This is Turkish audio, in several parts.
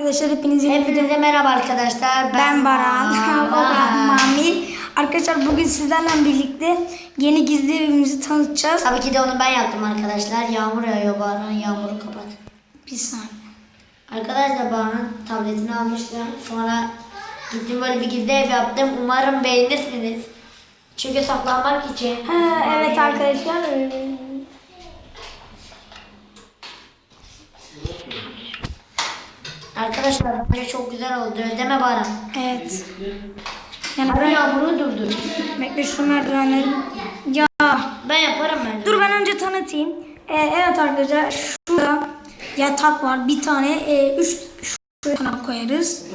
Arkadaşlar yeni video. Hepinize merhaba arkadaşlar. Ben Baran. o da Mami. Arkadaşlar bugün sizlerle birlikte yeni gizli evimizi tanıtacağız. Tabii ki de onu ben yaptım arkadaşlar. Yağmur yağıyor Baran. Yağmuru kapat. Bir saniye. Arkadaşlar Baran tabletini almıştım. Sonra gittim böyle bir gizli ev yaptım. Umarım beğenirsiniz. Çünkü saklanmak için. Ha, evet arkadaşlar. Arkadaşlar bence çok güzel oldu. Mi Baran? Evet. Yani ben yağmuru durdur. bekle şu merdivenleri. Ya. Ben yaparım bence. Dur ben önce tanıtayım. Ee, evet arkadaşlar şurada yatak var. Bir tane e, üç şuraya kanap koyarız.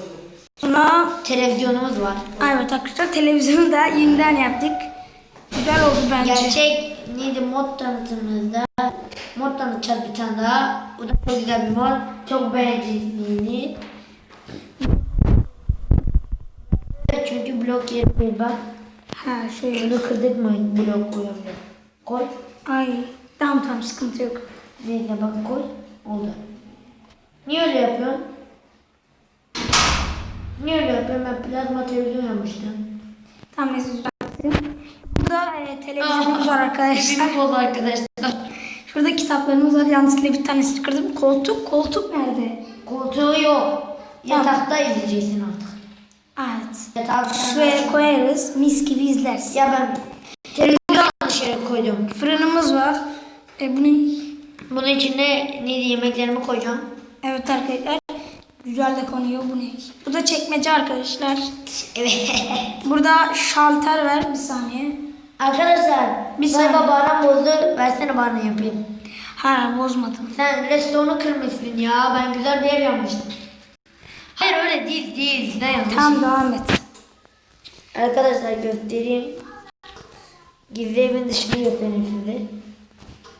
Sonra Televizyonumuz var. evet arkadaşlar televizyonu da yeniden yaptık. Güzel oldu bence. Gerçek neydi mod tanıtımımızda mod tanıtacağız bir tane daha. Bu da çok güzel bir mod. Çok beğendiğini. Çünkü blok yeri değil bak. Ha şöyle. Şunu kırdık mı blok koyamıyor. Koy. Ay tamam tamam sıkıntı yok. Neyse bak koy. Oldu. Niye öyle yapıyorsun? Niye öyle yapıyorsun? Ben plazma televizyon yapmıştım. Tamam neyse düzelttim. Burada e, televizyonumuz var arkadaşlar. Hepimiz oldu arkadaşlar. Şurada kitaplarımız var. Yanlışlıkla bir tanesini kırdım. Koltuk, koltuk nerede? Koltuğu yok. Yatakta izleyeceksin artık. Evet. Yatakta. Şuraya koyarız. Mis gibi izlersin. Ya ben televizyonu yanlış yere koydum. Fırınımız var. E, bu ne? Bunun içine neydi yemeklerimi koyacağım. Evet arkadaşlar. Güzel de konuyor. Bu ne? Bu da çekmece arkadaşlar. Evet. Burada şalter var. Bir saniye. Arkadaşlar sayfa bana bozdu. Versene bana yapayım. Ha bozmadım. Sen restoranı kırmışsın ya. Ben güzel bir ev yapmıştım. Hayır öyle değil değil. Ne yanlış. Tamam devam et. Arkadaşlar göstereyim. Gizli evin dışını göstereyim size.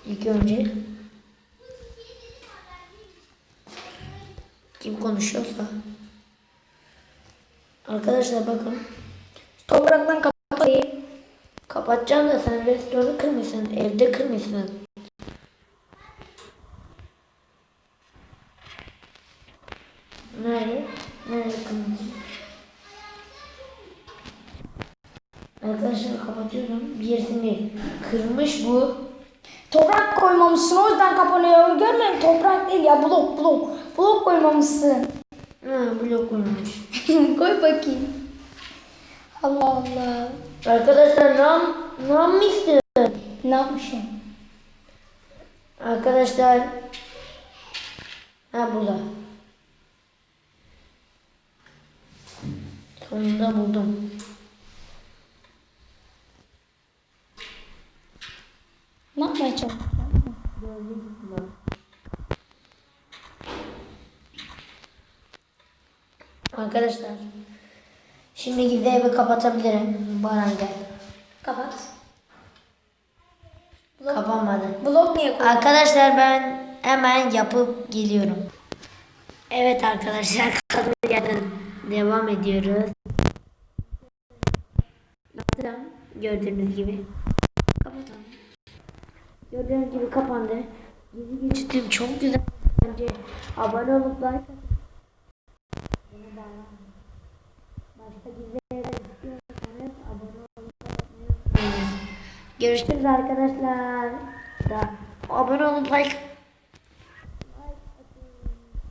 İlk önce. Kim konuşuyorsa. Arkadaşlar bakın. Topraktan kapatayım. Kapatacağım da sen restoranı kırmışsın. Evde kırmışsın. Nerede? Nerede kırmışsın? Arkadaşlar kapatıyorum. Bir yerisini kırmış bu. Toprak koymamışsın o yüzden kapanıyor. Görmüyor musun? Toprak değil ya blok blok. Blok koymamışsın. Ha, blok koymuş. Koy bakayım. Allah Allah. Arkadaşlar ne, yap- ne yapmışsın? Ne yapmışım? Arkadaşlar. Ha burada. Sonunda buldum. Ne yapmaya çalışıyorsun? Arkadaşlar. Şimdi gidip evi kapatabilirim. Baran gel. Kapat. Kapanmadı. Blok niye koydun? Arkadaşlar ben hemen yapıp geliyorum. Evet arkadaşlar kaldığı yerden devam ediyoruz. Yaptım gördüğünüz gibi. Kapatalım. Gördüğünüz gibi kapandı. Gizli geçtim çok güzel. Bence abone olup like atın. Görüşürüz arkadaşlar. Da abone olup like